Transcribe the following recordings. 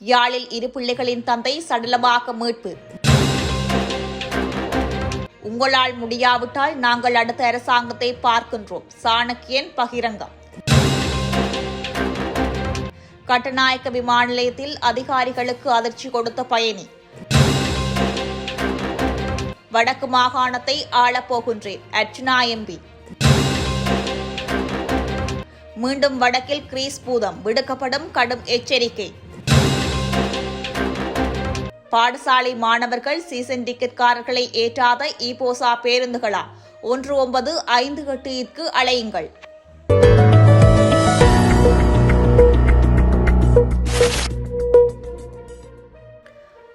யாழில் இரு பிள்ளைகளின் தந்தை சடலமாக மீட்பு. உங்களால் முடியாவிட்டால் நாங்கள் அடுத்த அரசாங்கத்தை பார்க்கின்றோம். சாணக்கியன் பகிரங்கம். கட்டநாயக்க விமான நிலையத்தில் அதிகாரிகளுக்கு அதிர்ச்சி கொடுத்த பயணி. வடக்கு மாகாணத்தை ஆளப்போகின்றேன் அர்ச்சுனா எம்பி மீண்டும் வடக்கில் கிரீஸ் பூதம். விடுக்கப்படும் கடும் எச்சரிக்கை. பாடசாலை மாணவர்கள் சீசன் டிக்கெட்காரர்களை ஏற்றாத இபோசா பேருந்துகளா? ஒன்று ஒன்பது ஐந்து எட்டு அழையுங்கள்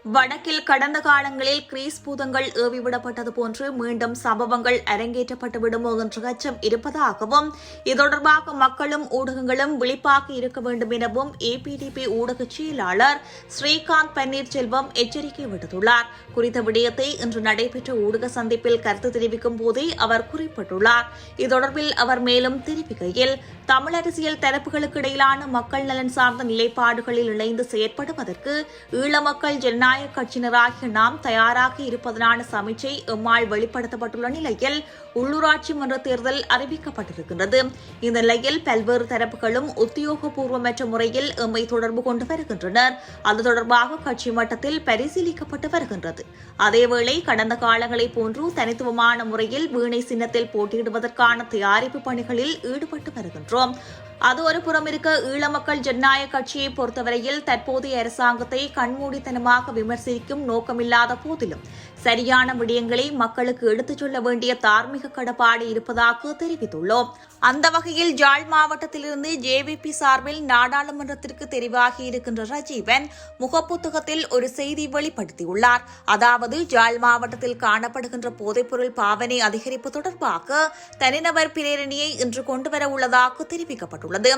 வடக்கில் கடந்த காலங்களில் கிரீஸ் பூதங்கள் ஏவிவிடப்பட்டது போன்று மீண்டும் சம்பவங்கள் அரங்கேற்றப்பட்டு விடுமோ என்ற அச்சம் இருப்பதாகவும் இது தொடர்பாக மக்களும் ஊடகங்களும் விழிப்பாக இருக்க வேண்டும் எனவும் ஏபிடிபி ஊடக செயலாளர் ஸ்ரீகாந்த் பன்னீர்செல்வம் எச்சரிக்கை விடுத்துள்ளார். குறித்த விடயத்தை இன்று நடைபெற்ற ஊடக சந்திப்பில் கருத்து தெரிவிக்கும் போதே அவர் குறிப்பிட்டுள்ளார். இது தொடர்பில் அவர் மேலும் தெரிவிக்கையில் தமிழ் அரசியல் தரப்புகளுக்கு இடையிலான மக்கள் நலன் சார்ந்த நிலைப்பாடுகளில் இணைந்து செயற்படுவதற்கு ஈழ மக்கள் ஜனநாயக கட்சியினராகிய நாம் தயாராக இருப்பதனான சமிச்சை எம்மால் வெளிப்படுத்தப்பட்டுள்ள நிலையில் உள்ளூராட்சி மன்ற தேர்தல் அறிவிக்கப்பட்டிருக்கின்றது. இந்த நிலையில் பல்வேறு தரப்புகளும் உத்தியோகபூர்வமற்ற முறையில் எம்மை தொடர்பு கொண்டு வருகின்றனர். அது தொடர்பாக கட்சி மட்டத்தில் பரிசீலிக்கப்பட்டு வருகின்றது. அதேவேளை கடந்த காலங்களைப் போன்று தனித்துவமான முறையில் வீணை சின்னத்தில் போட்டியிடுவதற்கான தயாரிப்பு பணிகளில் ஈடுபட்டு வருகின்றோம். அது ஒரு புறம் இருக்க ஈழ மக்கள் ஜனநாயக கட்சியை பொறுத்தவரையில் தற்போதைய அரசாங்கத்தை கண்மூடித்தனமாக விமர்சிக்கும் நோக்கமில்லாத போதிலும் சரியான விடயங்களை மக்களுக்கு எடுத்துச் சொல்ல வேண்டிய தார்மீக கடப்பாடு இருப்பதாக தெரிவித்துள்ளோம். அந்த வகையில் ஜாழ் மாவட்டத்திலிருந்து ஜேவிபி சார்பில் நாடாளுமன்றத்திற்கு தெரிவாகி இருக்கின்ற ரஜீவன் முகப்புத்தகத்தில் ஒரு செய்தி வெளிப்படுத்தியுள்ளார். அதாவது ஜாழ் மாவட்டத்தில் காணப்படுகின்ற போதைப்பொருள் பாவனை அதிகரிப்பு தொடர்பாக தனிநபர் பிரேரணியை இன்று கொண்டுவர உள்ளதாக தெரிவிக்கப்பட்டுள்ளது.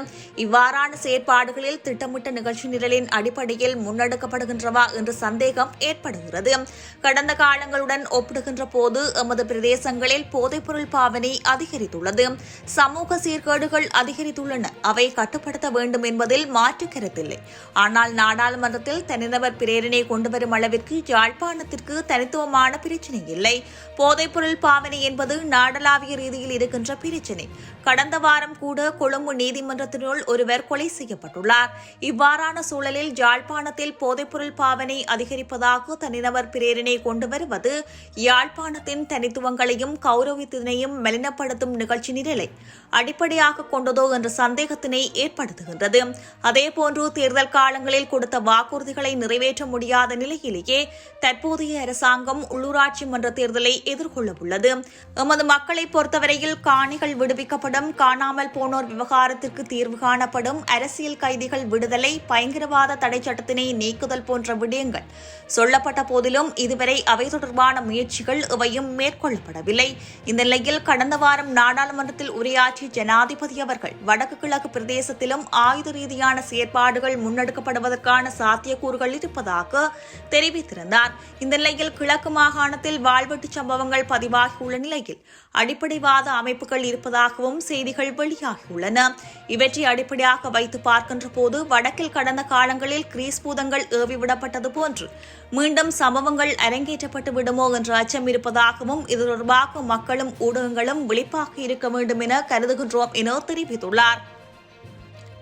இவ்வாறான செயற்பாடுகளில் திட்டமிட்ட நிகழ்ச்சி நிரலின் அடிப்படையில் முன்னெடுக்கப்படுகின்றவா என்ற சந்தேகம் ஏற்படுகிறது. கடந்த காலங்களுடன் ஒப்பிடுகின்ற போது எமது பிரதேசங்களில் போதைப்பொருள் பாவனை அதிகரித்துள்ளது. சமூக சீர்கேடுகள் அதிகரித்துள்ளன. அவை கட்டுப்படுத்த வேண்டும் என்பதில் மாற்று கருத்தில்லை ஆனால் நாடாளுமன்றத்தில் தனிநபர் பிரேரணை கொண்டுவரும் அளவிற்கு யாழ்ப்பாணத்திற்கு தனித்துவமான பிரச்சினை இல்லை. போதைப்பொருள் பாவனை என்பது நாடளாவிய ரீதியில் இருக்கின்ற பிரச்சினை. கடந்த வாரம் கூட கொழும்பு நீதிமன்றத்தினுள் ஒருவர் கொலை செய்யப்பட்டுள்ளார். இவ்வாறான சூழலில் யாழ்ப்பாணத்தில் போதைப்பொருள் பாவனை அதிகரிப்பதாக தனிநபர் பிரேரணை கொண்டுவர வருவது யாழ்ப்பாணத்தின் தனித்துவங்களையும் கௌரவத்தினையும் மலினப்படுத்தும் நிகழ்ச்சி நிரலை அடிப்படையாக கொண்டதோ என்ற சந்தேகத்தினை ஏற்படுத்துகின்றது. அதேபோன்று தேர்தல் காலங்களில் கொடுத்த வாக்குறுதிகளை நிறைவேற்ற முடியாத நிலையிலேயே தற்போதைய அரசாங்கம் உள்ளூராட்சி மன்ற தேர்தலை எதிர்கொள்ளவுள்ளது. எமது மக்களை பொறுத்தவரையில் காணிகள் விடுவிக்கப்படும் காணாமல் போனோர் விவகாரத்திற்கு தீர்வு காணப்படும் அரசியல் கைதிகள் விடுதலை பயங்கரவாத தடை சட்டத்தினை நீக்குதல் போன்ற விடயங்கள் சொல்லப்பட்ட போதிலும் இதுவரை அவை தொடர்பான முயற்சிகள் எவையும் மேற்கொள்ளப்படவில்லை. இந்த நிலையில் கடந்த வாரம் நாடாளுமன்றத்தில் உரையாற்றிய ஜனாதிபதி அவர்கள் வடக்கு கிழக்கு பிரதேசத்திலும் ஆயுத ரீதியான செயற்பாடுகள் முன்னெடுக்கப்படுவதற்கான சாத்தியக்கூறுகள் இருப்பதாக தெரிவித்திருந்தார். இந்த நிலையில் கிழக்கு மாகாணத்தில் வாழ்வெட்டு சம்பவங்கள் பதிவாகியுள்ள நிலையில் அடிப்படைவாத அமைப்புகள் இருப்பதாகவும் செய்திகள் வெளியாகியுள்ளன. இவற்றை அடிப்படையாக வைத்து பார்க்கின்ற போது வடக்கில் கடந்த காலங்களில் கிரீஸ் பூதங்கள் ஏவிவிடப்பட்டது போன்று மீண்டும் சம்பவங்கள் அரங்கேற்றப்பட்டு விடுமோ என்ற அச்சம் இருப்பதாகவும் இது தொடர்பாக மக்களும் ஊடகங்களும் விழிப்பாக இருக்க வேண்டும் என கருதுகின்றோம் என தெரிவித்துள்ளார்.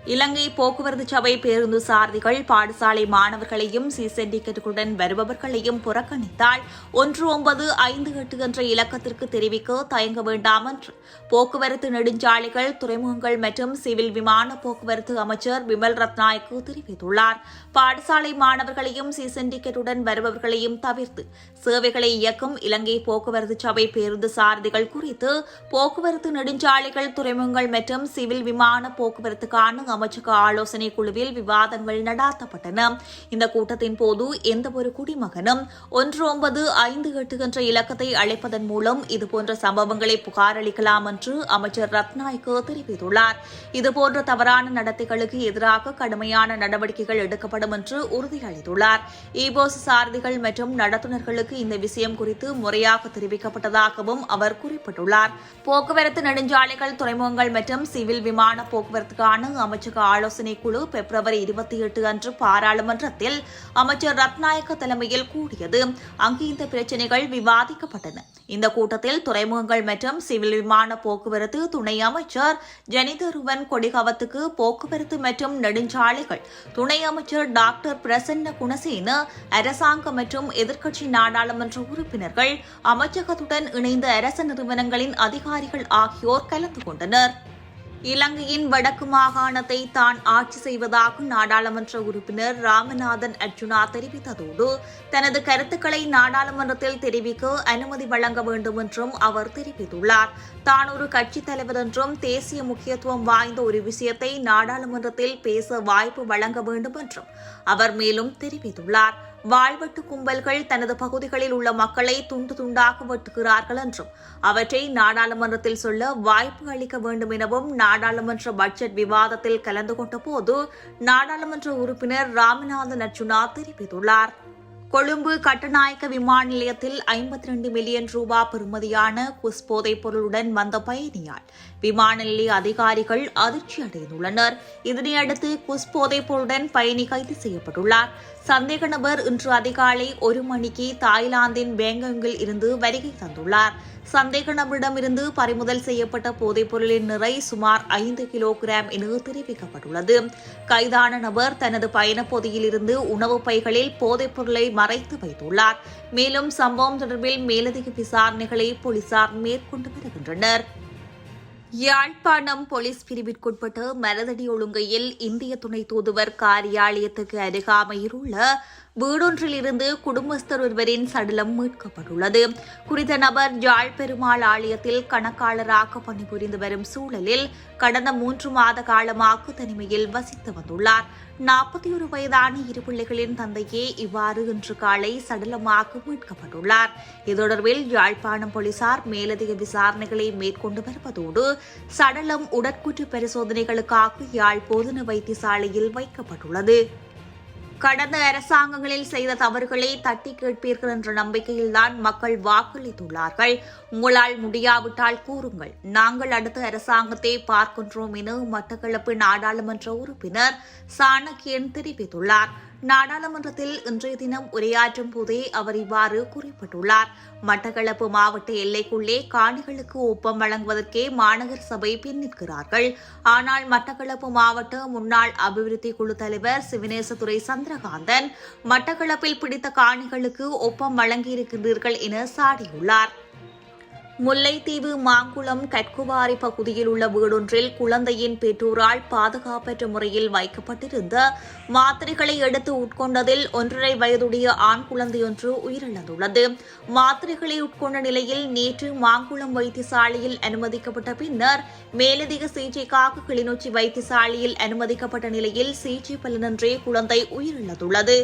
இலங்கை போக்குவரத்து சபை பேருந்து சாரதிகள் பாடசாலை மாணவர்களையும் சீசன் டிக்கெட்டுடன் வருபவர்களையும் புறக்கணித்தால் ஒன்று ஒன்பது ஐந்து எட்டு என்ற இலக்கத்திற்கு தெரிவிக்க தயங்க வேண்டாம் என்று போக்குவரத்து நெடுஞ்சாலைகள் துறைமுகங்கள் மற்றும் சிவில் விமான போக்குவரத்து அமைச்சர் விமல் ரத்நாயக்கு தெரிவித்துள்ளார். பாடசாலை மாணவர்களையும் சீசன் டிக்கெட்டுடன் வருபவர்களையும் தவிர்த்து சேவைகளை இயக்கும் இலங்கை போக்குவரத்து சபை பேருந்து சாரதிகள் குறித்து போக்குவரத்து நெடுஞ்சாலைகள் துறைமுகங்கள் மற்றும் சிவில் விமான போக்குவரத்துக்கான அமைச்சக ஆலோசனை குழுவில் விவாதங்கள் நடாத்தப்பட்டன. இந்த கூட்டத்தின் போது எந்த ஒரு குடிமகனும் ஒன்று ஒன்பது ஐந்து எட்டு என்ற இலக்கத்தை அழைப்பதன் மூலம் இதுபோன்ற சம்பவங்களை புகாரளிக்கலாம் என்று அமைச்சர் ரத்நாய்க்கு தெரிவித்துள்ளார். இதுபோன்ற தவறான நடத்தைகளுக்கு எதிராக கடுமையான நடவடிக்கைகள் எடுக்கப்படும் என்று உறுதியளித்துள்ளார். இபோஸ் சாரதிகள் மற்றும் நடத்துனர்களுக்கு இந்த விஷயம் குறித்து முறையாக தெரிவிக்கப்பட்டதாகவும் அவர் குறிப்பிட்டுள்ளார். போக்குவரத்து நெடுஞ்சாலைகள் துறைமுகங்கள் மற்றும் சிவில் விமான போக்குவரத்துக்கான அமைச்சர் அமைச்சக ஆலோசனை குழு பிப்ரவரி இருபத்தி எட்டு அன்று பாராளுமன்றத்தில் அமைச்சர் ரத்நாயக்க தலைமையில் கூடியது. அங்கு இந்த பிரச்சினைகள் விவாதிக்கப்பட்டன. இந்த கூட்டத்தில் துறைமுகங்கள் மற்றும் சிவில் விமான போக்குவரத்து துணை அமைச்சர் ஜனிதருவன் கொடிகவத்துக்கு போக்குவரத்து மற்றும் நெடுஞ்சாலைகள் துணை அமைச்சர் டாக்டர் பிரசன்ன குணசேன அரசாங்கம் மற்றும் எதிர்க்கட்சி நாடாளுமன்ற உறுப்பினர்கள் அமைச்சகத்துடன் இணைந்த அரசு நிறுவனங்களின் அதிகாரிகள் ஆகியோர் கலந்து கொண்டனர். இலங்கையின் வடக்கு மாகாணத்தை தான் ஆட்சி செய்வதாக நாடாளுமன்ற உறுப்பினர் ராமநாதன் அர்ஜுனா தெரிவித்ததோடு தனது கருத்துக்களை நாடாளுமன்றத்தில் தெரிவிக்க அனுமதி வழங்க வேண்டும் என்றும் அவர் தெரிவித்துள்ளார். தான் ஒரு கட்சித் தலைவர் என்றும் தேசிய முக்கியத்துவம் வாய்ந்த ஒரு விஷயத்தை நாடாளுமன்றத்தில் பேச வாய்ப்பு வழங்க வேண்டும் என்றும் அவர் மேலும் தெரிவித்துள்ளார். வாழ்வெட்டு கும்பல்கள் தனது பகுதிகளில் உள்ள மக்களை துண்டு துண்டாக வெட்டுகிறார்கள் என்றும் அவற்றை நாடாளுமன்றத்தில் சொல்ல வாய்ப்பு அளிக்க வேண்டும் எனவும் நாடாளுமன்ற பட்ஜெட் விவாதத்தில் கலந்து கொண்ட போது நாடாளுமன்ற உறுப்பினர் ராமநாதன் அர்ஜுனா தெரிவித்துள்ளார். கொழும்பு கட்டநாயக்க விமான நிலையத்தில் ஐம்பத்தி ரெண்டு மில்லியன் ரூபாய் பெறுமதியான குஸ் போதைப் பொருளுடன் வந்த பயணியால் விமான நிலைய அதிகாரிகள் அதிர்ச்சி அடைந்துள்ளனர். இதனையடுத்து குஸ் போதைப் பொருளுடன் பயணி கைது செய்யப்பட்டுள்ளார். சந்தேக நபர் இன்று அதிகாலை ஒரு மணிக்கு தாய்லாந்தின் பேங்கங்கில் இருந்து வருகை தந்துள்ளார். சந்தேக நபரிடமிருந்து பறிமுதல் செய்யப்பட்ட போதைப் பொருளின் நிறை சுமார் ஐந்து கிலோகிராம் என தெரிவிக்கப்பட்டுள்ளது. கைதான நபர் தனது பயணப்பொதியில் இருந்து உணவுப் பைகளில் போதைப் பொருளை மறைத்து வைத்துள்ளார். மேலும் சம்பவம் தொடர்பில் மேலதிக விசாரணைகளை போலீசார் மேற்கொண்டு வருகின்றனர். யாழ்ப்பாணம் போலீஸ் பிரிவிற்குட்பட்ட மரதடி ஒழுங்கையில் இந்திய துணை தூதுவர் காரியாலயத்துக்கு அருகாமையில் உள்ள வீடொன்றில் இருந்து குடும்பஸ்தர் ஒருவரின் சடலம் மீட்கப்பட்டுள்ளது. குறித்த நபர் யாழ் பெருமாள் ஆலயத்தில் கணக்காளராக பணிபுரிந்து வரும் சூழலில் கடந்த மூன்று மாத காலமாக தனிமையில் வசித்து வந்துள்ளார். நாற்பத்தி ஒரு வயதான இரு பிள்ளைகளின் தந்தையே இவ்வாறு இன்று காலை சடலமாக மீட்கப்பட்டுள்ளார். இது தொடர்பில் யாழ்ப்பாணம் போலீசார் மேலதிக விசாரணைகளை மேற்கொண்டு வருவதோடு சடலம் உடற்குற்று பரிசோதனைகளுக்காக யாழ் போதன வைத்தியசாலையில் வைக்கப்பட்டுள்ளது. கடந்த அரசாங்கங்களில் செய்த தவறுகளை தட்டி கேட்பீர்கள் என்ற நம்பிக்கையில்தான் மக்கள் வாக்களித்துள்ளார்கள். உங்களால் முடியாவிட்டால் கூறுங்கள். நாங்கள் அடுத்த அரசாங்கத்தை பார்க்கின்றோம் என மட்டக்களப்பு நாடாளுமன்ற உறுப்பினர் சாணக்கியன் தெரிவித்துள்ளார். நாடாளுமன்றத்தில் இன்றைய தினம் உரையாற்றும் போதே அவர் இவ்வாறு குறிப்பிட்டுள்ளார். மட்டக்களப்பு மாவட்ட எல்லைக்குள்ளே காணிகளுக்கு ஒப்பம் வழங்குவதற்கே மாநகர சபை பின்னிற்கிறார்கள் ஆனால் மட்டக்களப்பு மாவட்ட முன்னாள் அபிவிருத்தி குழு தலைவர் சிவனேசதுரை சந்திரகாந்தன் மட்டக்களப்பில் பிடித்த காணிகளுக்கு ஒப்பம் வழங்கியிருக்கின்றீர்கள் என சாடியுள்ளார். முல்லைத்தீவு மாங்குளம் கட்குவாரி பகுதியில் உள்ள வீடொன்றில் குழந்தையின் பெற்றோரால் பாதுகாப்பற்ற முறையில் வைக்கப்பட்டிருந்த மாத்திரைகளை எடுத்து உட்கொண்டதில் ஒன்றரை வயதுடைய ஆண் குழந்தையொன்று உயிரிழந்துள்ளது. மாத்திரைகளை உட்கொண்ட நிலையில் நேற்று மாங்குளம் வைத்தியசாலையில் அனுமதிக்கப்பட்ட பின்னர் மேலதிக சிகிச்சைக்காக கிளிநொச்சி வைத்தியசாலையில் அனுமதிக்கப்பட்ட நிலையில் சிகிச்சை பலனின்றி குழந்தை உயிரிழந்துள்ளது.